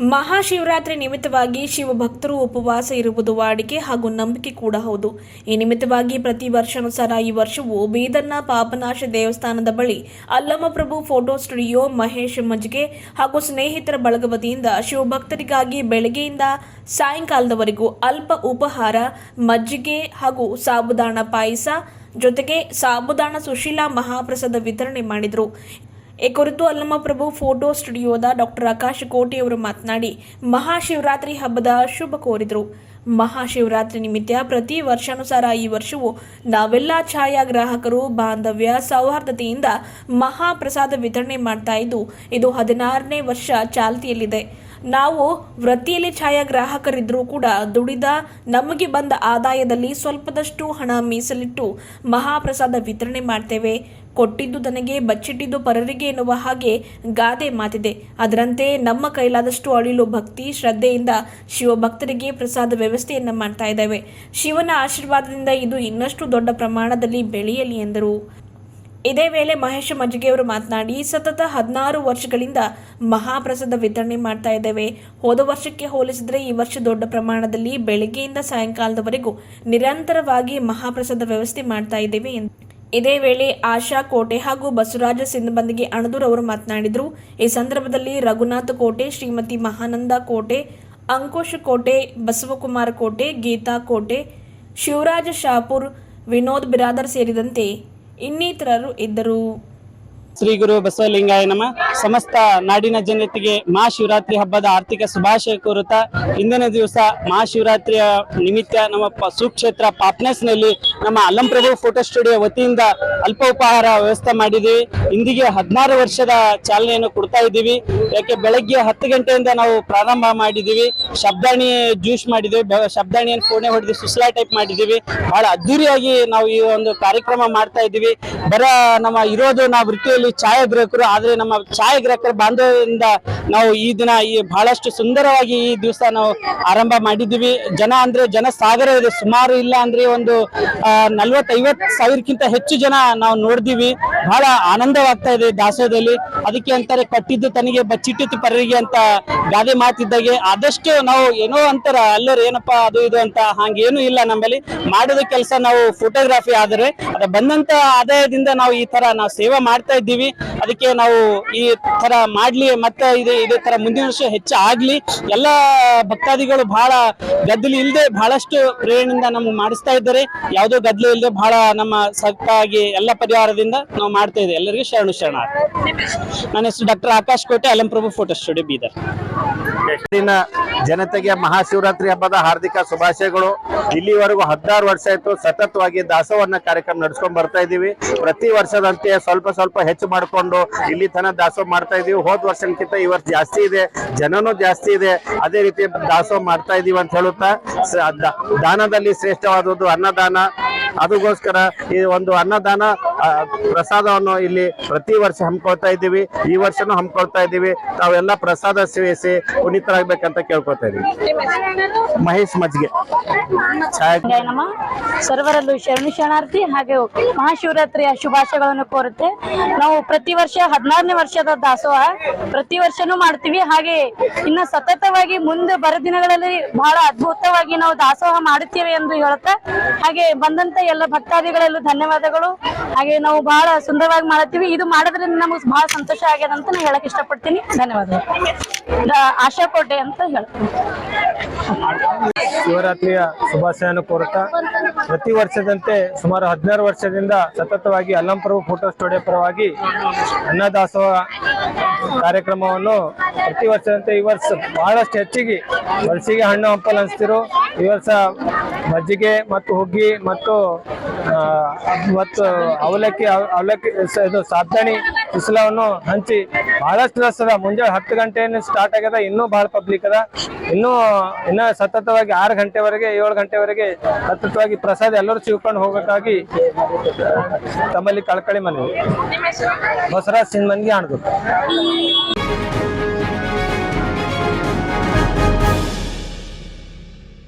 ಮಹಾಶಿವರಾತ್ರಿ ನಿಮಿತ್ತವಾಗಿ ಶಿವಭಕ್ತರು ಉಪವಾಸ ಇರುವುದು ವಾಡಿಕೆ ಹಾಗೂ ನಂಬಿಕೆ ಕೂಡ ಹೌದು. ಈ ನಿಮಿತ್ತವಾಗಿ ಪ್ರತಿ ವರ್ಷಾನುಸಾರ ಈ ವರ್ಷವೂ ಬೀದರ್ನ ಪಾಪನಾಶ ದೇವಸ್ಥಾನದ ಬಳಿ ಅಲ್ಲಮಪ್ರಭು ಫೋಟೋ ಸ್ಟುಡಿಯೋ ಮಹೇಶ್ ಮಜ್ಗೆ ಹಾಗೂ ಸ್ನೇಹಿತರ ಬಳಗವತಿಯಿಂದ ಶಿವಭಕ್ತರಿಗಾಗಿ ಬೆಳಗ್ಗೆಯಿಂದ ಸಾಯಂಕಾಲದವರೆಗೂ ಅಲ್ಪ ಉಪಹಾರ, ಮಜ್ಜಿಗೆ ಹಾಗೂ ಸಾಬುದಾಣ ಪಾಯಸ ಜೊತೆಗೆ ಸಾಬುದಾಣ ಸುಶೀಲಾ ಮಹಾಪ್ರಸಾದ ವಿತರಣೆ ಮಾಡಿದರು. ಈ ಕುರಿತು ಅಲ್ಲಮಪ್ರಭು ಫೋಟೋ ಸ್ಟುಡಿಯೋದ ಡಾಕ್ಟರ್ ಆಕಾಶ್ ಕೋಟೆಯವರು ಮಾತನಾಡಿ, ಮಹಾಶಿವರಾತ್ರಿ ಹಬ್ಬದ ಶುಭ ಕೋರಿದರು. ಮಹಾಶಿವರಾತ್ರಿ ನಿಮಿತ್ತ ಪ್ರತಿ ವರ್ಷಾನುಸಾರ ಈ ವರ್ಷವೂ ನಾವೆಲ್ಲ ಛಾಯಾಗ್ರಾಹಕರು, ಬಾಂಧವ್ಯ, ಸೌಹಾರ್ದತೆಯಿಂದ ಮಹಾಪ್ರಸಾದ ವಿತರಣೆ ಮಾಡ್ತಾ ಇದ್ದು, ಇದು ಹದಿನಾರನೇ ವರ್ಷ ಚಾಲ್ತಿಯಲ್ಲಿದೆ. ನಾವು ವೃತ್ತಿಯಲ್ಲಿ ಛಾಯಾಗ್ರಾಹಕರಿದ್ದರೂ ಕೂಡ ದುಡಿದ ನಮಗೆ ಬಂದ ಆದಾಯದಲ್ಲಿ ಸ್ವಲ್ಪದಷ್ಟು ಹಣ ಮೀಸಲಿಟ್ಟು ಮಹಾಪ್ರಸಾದ ವಿತರಣೆ ಮಾಡ್ತೇವೆ. ಕೊಟ್ಟಿದ್ದು ತನಗೆ ಬಚ್ಚಿಟ್ಟಿದ್ದು ಪರರಿಗೆ ಎನ್ನುವ ಹಾಗೆ ಗಾದೆ ಮಾತಿದೆ. ಅದರಂತೆ ನಮ್ಮ ಕೈಲಾದಷ್ಟು ಅಳಿಲು ಭಕ್ತಿ, ಶ್ರದ್ಧೆಯಿಂದ ಶಿವಭಕ್ತರಿಗೆ ಪ್ರಸಾದ ವ್ಯವಸ್ಥೆಯನ್ನು ಮಾಡ್ತಾ ಇದ್ದೇವೆ. ಶಿವನ ಆಶೀರ್ವಾದದಿಂದ ಇದು ಇನ್ನಷ್ಟು ದೊಡ್ಡ ಪ್ರಮಾಣದಲ್ಲಿ ಬೆಳೆಯಲಿ ಎಂದರು. ಇದೇ ವೇಳೆ ಮಹೇಶ ಮಜ್ಜಿಗೆಯವರು ಮಾತನಾಡಿ, ಸತತ ಹದಿನಾರು ವರ್ಷಗಳಿಂದ ಮಹಾಪ್ರಸಾದ ವಿತರಣೆ ಮಾಡ್ತಾ ಇದ್ದೇವೆ. ಹೋದ ವರ್ಷಕ್ಕೆ ಹೋಲಿಸಿದರೆ ಈ ವರ್ಷ ದೊಡ್ಡ ಪ್ರಮಾಣದಲ್ಲಿ ಬೆಳಗ್ಗೆಯಿಂದ ಸಾಯಂಕಾಲದವರೆಗೂ ನಿರಂತರವಾಗಿ ಮಹಾಪ್ರಸಾದ ವ್ಯವಸ್ಥೆ ಮಾಡ್ತಾ ಇದ್ದೇವೆ ಎಂದು ಇದೇ ವೇಳೆ ಆಶಾ ಕೋಟೆ ಹಾಗೂ ಬಸವರಾಜ ಸಿಂಧಬಂದಿಗೆ ಅಣದೂರ್ ಅವರು ಮಾತನಾಡಿದರು. ಈ ಸಂದರ್ಭದಲ್ಲಿ ರಘುನಾಥ್ ಕೋಟೆ, ಶ್ರೀಮತಿ ಮಹಾನಂದ ಕೋಟೆ ಅಂಕುಶ್ ಕೋಟೆ, ಬಸವಕುಮಾರ್ ಕೋಟೆ, ಗೀತಾ ಕೋಟೆ, ಶಿವರಾಜ ಶಾಪುರ್, ವಿನೋದ್ ಬಿರಾದರ್ ಸೇರಿದಂತೆ ಇನ್ನಿತರರು ಇದ್ದರು. ಶ್ರೀ ಗುರು ಬಸವಲಿಂಗಾಯ ನಮ. ಸಮಸ್ತ ನಾಡಿನ ಜನತೆಗೆ ಮಹಾಶಿವರಾತ್ರಿ ಹಬ್ಬದ ಆರ್ಥಿಕ ಶುಭಾಶಯ ಕೋರುತ್ತಾ, ಇಂದಿನ ದಿವಸ ಮಹಾಶಿವರಾತ್ರಿಯ ನಿಮಿತ್ತ ನಮ್ಮ ಸುಕ್ಷೇತ್ರ ಪಾಪ್ನೆಸ್ನಲ್ಲಿ ನಮ್ಮ ಅಲ್ಲಂಪ್ರಭು ಫೋಟೋ ಸ್ಟುಡಿಯೋ ವತಿಯಿಂದ ಅಲ್ಪ ಉಪಹಾರ ವ್ಯವಸ್ಥೆ ಮಾಡಿದ್ದೀವಿ ಇಂದಿಗೆ ಹದಿನಾರು ವರ್ಷದ ಚಾಲನೆಯನ್ನು ಕೊಡ್ತಾ ಇದ್ದೀವಿ. ಯಾಕೆ ಬೆಳಗ್ಗೆ ಹತ್ತು ಗಂಟೆಯಿಂದ ನಾವು ಪ್ರಾರಂಭ ಮಾಡಿದ್ದೀವಿ. ಶಬ್ದಾಣಿ ಜ್ಯೂಸ್ ಮಾಡಿದ್ದೀವಿ ಶಬ್ದಾಣಿಯನ್ನು ಫೋನೆ ಹೊಡೆದು ಸುಸ್ಲಾ ಟೈಪ್ ಮಾಡಿದ್ದೀವಿ. ಬಹಳ ಅದ್ದೂರಿಯಾಗಿ ನಾವು ಈ ಒಂದು ಕಾರ್ಯಕ್ರಮ ಮಾಡ್ತಾ ಇದ್ದೀವಿ. ಬರ ನಮ್ಮ ಇರೋದು ನಾವು ವೃತ್ತಿಯಲ್ಲಿ ಛಾಯಾಗ್ರಾಹಕರು, ಆದ್ರೆ ನಮ್ಮ ಛಾಯಾಗ್ರಾಹಕರ ಬಾಂಧವ್ಯದಿಂದ ನಾವು ಈ ದಿನ ಈ ಬಹಳಷ್ಟು ಸುಂದರವಾಗಿ ಈ ದಿವಸ ನಾವು ಆರಂಭ ಮಾಡಿದ್ದೀವಿ. ಜನ ಅಂದ್ರೆ ಜನ ಸಾಗರ ಇದೆ. ಸುಮಾರು ಇಲ್ಲ ಅಂದ್ರೆ ಒಂದು ನಲ್ವತ್ತೈವತ್ತು ಸಾವಿರಕ್ಕಿಂತ ಹೆಚ್ಚು ಜನ ನಾವು ನೋಡಿದೀವಿ ಬಹಳ ಆನಂದವಾಗ್ತಾ ಇದೆ ದಾಸೋಹದಲ್ಲಿ. ಅದಕ್ಕೆ ಅಂತಾರೆ, ಕಟ್ಟಿದ್ದು ತನಗೆ ಬಚ್ಚಿಟ್ಟಿತ್ತು ಪರರಿಗೆ ಅಂತ ಗಾದೆ ಮಾತಿದ್ದಾಗೆ. ಆದಷ್ಟು ನಾವು ಏನೋ ಅಂತಾರ ಅಲ್ಲರು, ಏನಪ್ಪಾ ಅದು ಇದು ಅಂತ ಹಂಗೇನು ಇಲ್ಲ ನಮ್ಮಲ್ಲಿ. ಮಾಡಿದ ಕೆಲಸ ನಾವು ಫೋಟೋಗ್ರಾಫಿ ಆದರೆ, ಅದ ಬಂದಂತ ಆದಾಯದಿಂದ ನಾವು ಈ ತರ ನಾವು ಸೇವೆ ಮಾಡ್ತಾ ಅದಕ್ಕೆ ನಾವು ಈ ತರ ಮಾಡ್ಲಿ ಮತ್ತೆ ಇದೆ ಇದೇ ತರ ಮುಂದಿನ ವರ್ಷ ಹೆಚ್ಚು ಆಗ್ಲಿ. ಎಲ್ಲ ಭಕ್ತಾದಿಗಳು ಬಹಳ ಗದ್ದಲಿ ಇಲ್ಲದೆ ಬಹಳಷ್ಟು ಪ್ರೇರಣೆಯಿಂದ ನಮ್ಗೆ ಮಾಡಿಸ್ತಾ ಇದ್ದಾರೆ. ಯಾವುದೋ ಗದ್ದಲು ಇಲ್ಲದೆ ಬಹಳ ನಮ್ಮ ಸಕ್ಕಾಗಿ ಎಲ್ಲ ಪರಿವಾರದಿಂದ ನಾವು ಮಾಡ್ತಾ ಇದ್ದೇವೆ. ಎಲ್ಲರಿಗೂ ಶರಣು ಶರಣ ನನ್ನ ಹೆಸರು ಡಾಕ್ಟರ್ ಆಕಾಶ್ ಕೋಟೆ ಅಲಂಪ್ರಭು ಫೋಟೋ ಸ್ಟುಡಿಯೋ, ಬೀದರ್. ಜನತೆಗೆ ಮಹಾಶಿವರಾತ್ರಿ ಹಬ್ಬದ ಹಾರ್ದಿಕ ಶುಭಾಶಯಗಳು. ಇಲ್ಲಿವರೆಗೂ ಹದಿನಾರು ವರ್ಷ ಆಯಿತು ಸತತವಾಗಿ ದಾಸೋಹನ ಕಾರ್ಯಕ್ರಮ ನಡೆಸ್ಕೊಂಡು ಬರ್ತಾ ಇದೀವಿ ಪ್ರತಿ ವರ್ಷದಂತೆ ಸ್ವಲ್ಪ ಸ್ವಲ್ಪ ಹೆಚ್ಚು ಮಾಡಿಕೊಂಡು ಇಲ್ಲಿ ತನ ದಾಸೋಹ ಮಾಡ್ತಾ ಇದೀವಿ. ಹೋದ ವರ್ಷಕ್ಕಿಂತ ಈ ವರ್ಷ ಜಾಸ್ತಿ ಇದೆ. ಜನನೂ ಜಾಸ್ತಿ ಇದೆ. ಅದೇ ರೀತಿ ದಾಸೋಹ ಮಾಡ್ತಾ ಇದೀವಿ ಅಂತ ಹೇಳುತ್ತಾ ದಾನದಲ್ಲಿ ಶ್ರೇಷ್ಠವಾದದ್ದು ಅನ್ನದಾನ. ಅದಕ್ಕೋಸ್ಕರ ಈ ಒಂದು ಅನ್ನದಾನ ಪ್ರಸಾದವನ್ನು ಇಲ್ಲಿ ಪ್ರತಿ ವರ್ಷ ಹಮ್ಮಿಕೊಳ್ತಾ ಇದ್ದೀವಿ. ಈ ವರ್ಷನೂ ಹಮ್ಮಿಕೊಳ್ತಾ ಇದ್ದೀವಿ. ತಾವೆಲ್ಲ ಪ್ರಸಾದ ಸೇವಿಸಿ ಪುನೀತರಾಗಬೇಕಂತ ಕೇಳ್ಕೊತಾ ಇದ್ದೀವಿ. ಮಹೇಶ್ ಮಜ್ಗೆ ಸರ್ವರಲ್ಲೂ ಶರಣು ಶರಣಾರ್ಥಿ ಹಾಗೆ ಮಹಾಶಿವರಾತ್ರಿಯ ಶುಭಾಶಯಗಳನ್ನು ಕೋರುತ್ತೆ. ನಾವು ಪ್ರತಿ ವರ್ಷ ಹದಿನಾರನೇ ವರ್ಷದ ದಾಸೋಹ ಪ್ರತಿ ವರ್ಷನೂ ಮಾಡ್ತೀವಿ. ಹಾಗೆ ಇನ್ನು ಸತತವಾಗಿ ಮುಂದೆ ಬರ ದಿನಗಳಲ್ಲಿ ಬಹಳ ಅದ್ಭುತವಾಗಿ ನಾವು ದಾಸೋಹ ಮಾಡುತ್ತೇವೆ ಎಂದು ಹೇಳುತ್ತಾ, ಹಾಗೆ ಬಂದಂತ ಎಲ್ಲ ಭಕ್ತಾದಿಗಳೆಲ್ಲೂ ಧನ್ಯವಾದಗಳು. ಹಾಗೆ ನಾವು ಬಹಳ ಸುಂದರವಾಗಿ ಮಾಡತ್ತೀವಿ. ಇದು ಮಾಡೋದ್ರಿಂದ ನಮಗೆ ಬಹಳ ಸಂತೋಷ ಆಗ್ಯದ ಅಂತ ನಾನು ಹೇಳಕ್ ಇಷ್ಟಪಡ್ತೀನಿ. ಧನ್ಯವಾದಗಳು. ಆಶಾ ಕೋಟೆ ಅಂತ ಹೇಳ್ತೀನಿ. ಶಿವರಾತ್ರಿಯ ಶುಭಾಶಯನ ಕೋರುತ್ತಾ, ಪ್ರತಿ ವರ್ಷದಂತೆ ಸುಮಾರು ಹದಿನಾರು ವರ್ಷದಿಂದ ಸತತವಾಗಿ ಅಲ್ಲಂಪ್ರಭು ಫೋಟೋ ಸ್ಟುಡಿಯೋ ಪರವಾಗಿ ಅನ್ನದಾಸೋಹ ಕಾರ್ಯಕ್ರಮವನ್ನು ಪ್ರತಿ ವರ್ಷದಂತೆ ಈ ವರ್ಷ ಬಹಳಷ್ಟು ಹೆಚ್ಚಿಗೆ ವರ್ಷಿಗೆ ಹಣ್ಣು ಹಂಪಲು ಅನಿಸ್ತಿರೋ ಈ ವರ್ಷ ಮಜ್ಜಿಗೆ ಮತ್ತು ಹುಗ್ಗಿ ಮತ್ತು ಮತ್ತು ಅವಲಕ್ಕಿ ಅವ- ಅವಲಕ್ಕಿ ಇದು ಸಾತಣಿ ಬಿಸಿಲವನ್ನು ಹಂಚಿ ಬಹಳಷ್ಟು ರಸ ಅದ ಮುಂಜಾನೆ ಹತ್ತು ಗಂಟೆಯನ್ನು ಸ್ಟಾರ್ಟ್ ಆಗ್ಯದ. ಇನ್ನೂ ಬಹಳ ಪಬ್ಲಿಕ್ ಅದ. ಇನ್ನೂ ಇನ್ನೂ ಸತತವಾಗಿ ಆರು ಗಂಟೆವರೆಗೆ ಏಳು ಗಂಟೆವರೆಗೆ ಸತತವಾಗಿ ಪ್ರಸಾದ ಎಲ್ಲರೂ ಸಿಗ್ಕೊಂಡು ಹೋಗಕ್ಕಾಗಿ ತಮ್ಮಲ್ಲಿ ಕಳ್ಕಳಿ ಮನವಿ ಬಸವರಾಜ್ ಸಿಂಗ್ ಮನ್ಗೆ